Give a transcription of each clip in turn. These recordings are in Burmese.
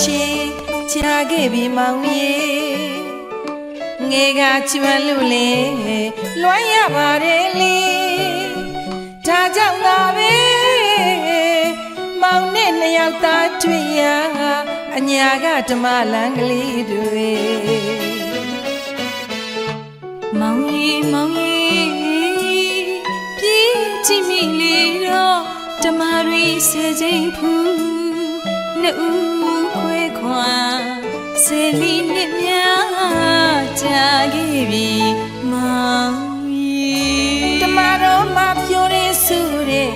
ရှင်ကြာခဲ့ပြီမောင်ရေငယ်ကကျွမ်းလို့လေလွှမ်းရပါတယ်လေဒါကြောင့်သာပဲမောင်နဲ့နှစ်ယောက်သားတွေ့ရအညာကဓမ္မလန်ကလေးတွေမောင်ရီမောင်ရီပြေးကြည့်မိလေတော့ဓမ္မရီဆယ်ချိန်ဖူး နှစ်ဦးခွဲခွာဆယ်လီနှစ်များကြာခဲ့ပြီမောင်ရီဓမ္မတော်မှာပြိုရဲစုတဲ့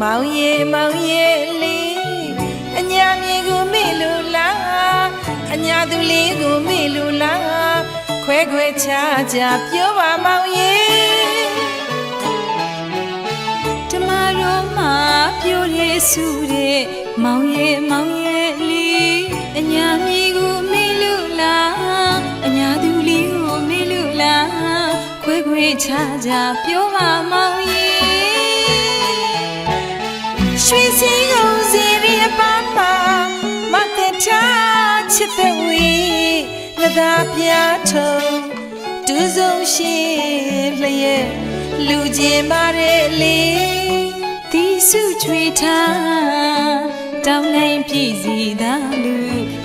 မောင်ရေမောင်ရေလေးအညာမြေကိုမေ့လို့လားအညာသူလေးကိုမေ့လို့လားခွဲခွဲခြားခြားပြောပါမောင်ရေဓမ္မတော်မှာပြိုရဲစုတဲ့ မောင်ရီမောင်ရီလေးအညာမီကိုမေ့လို့လားအညာသူလေးကိုမေ့လို့လားခွဲခွဲခြားခြားပြောပါမောင်ရီရွှေစည်းကုန်စီရီအပန်းမှာမတ်တဲ့ချာချစ်တဲ့ဝေငသာပြားထုံဒူးဆုံးရှိလျက်လူကျင်ပါတယ်လေတီစုချွေထား တောင်းနိုင်ပြည်စီသာလူ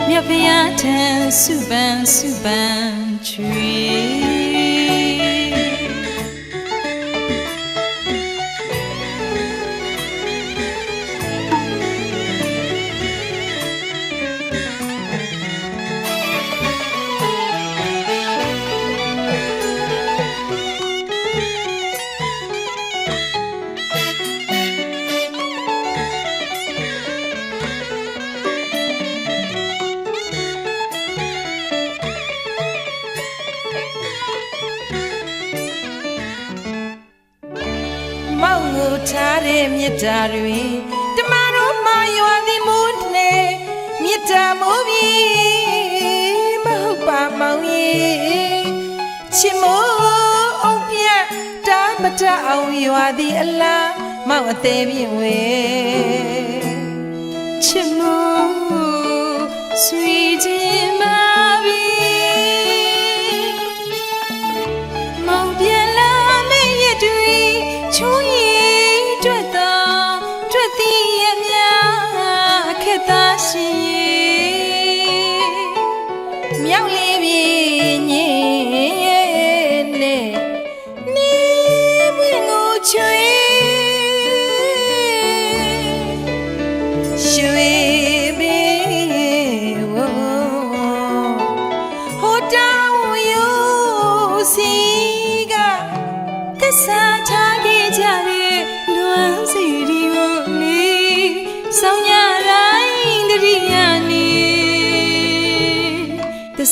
မြတ်ဖျားထံစုပန်စုပန်ချွေ ကိုထားတဲ့မြတ်တာတွေတမတို့မာရွာသည်မိုးနဲ့မြတ်တာမိုးပြီမဟုတ်ပါမောင်ရေချစ်မိုးအောင်ပြတ်တာမတအောင်ရွာသည်အလားမောင်အသေးပြင်းဝေချစ်မို့ဆွေခြင်း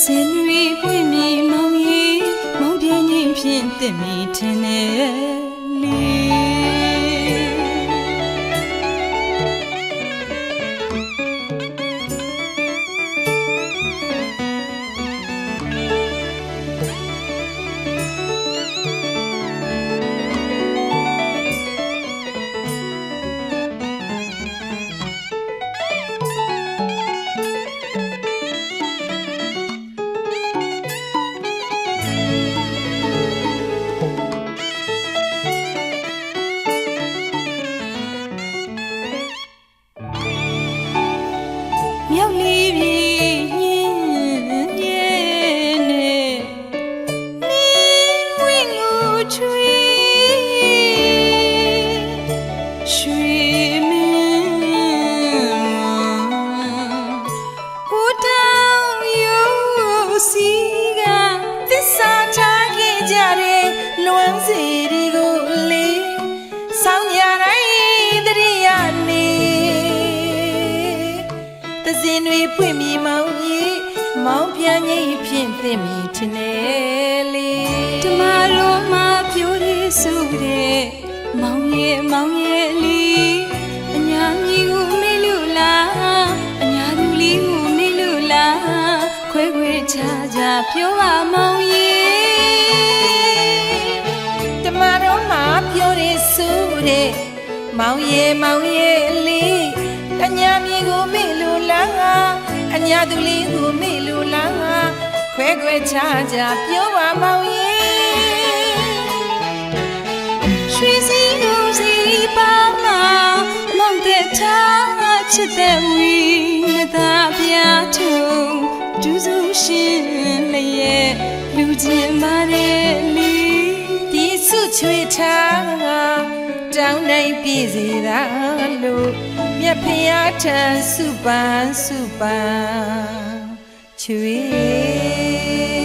စင်တွေပွင့်မြင်မောင်ရီမောင်ပြင်းချင်းဖြင့်တင့်မိထင်တ င်တွေပွင့်မြမောင်ကြီးမောင်ပြန်ကြီးဖြင့်သိမိထင်တယ်လေဓမ္မတော်မှာပြိုရဆိုတဲ့မောင်ရဲ့မောင်ရဲ့လီအညာမြီကိုမေ့လို့လားအညာသူလေးကိုမေ့လို့လားခွဲခွဲခြားခြားပြောပါမောင်ရဲ့တမတော်မှာပြောရဆိုတဲ့မောင်ရဲ့မောင်ရဲ့လေး တညာမြေကိုမေ့လို့လားအညာသူလေးကိုမေ့လို့လားခွဲခွဲခြားခြားပြောပါမောင်ရဲ့ရွှေစည်းကိုစီပါမမောင်တဲ့ချာချစ်တဲ့ဝီနသာပြားထုံဒူးစုရှင်လျက်လူချင်းမာတဲ့လီဒီစုချွေထားတောင်းနိုင်ပြည့်စေတာလို့ မြတ်ဖျားထံစုပန်းစုပန်းချွေ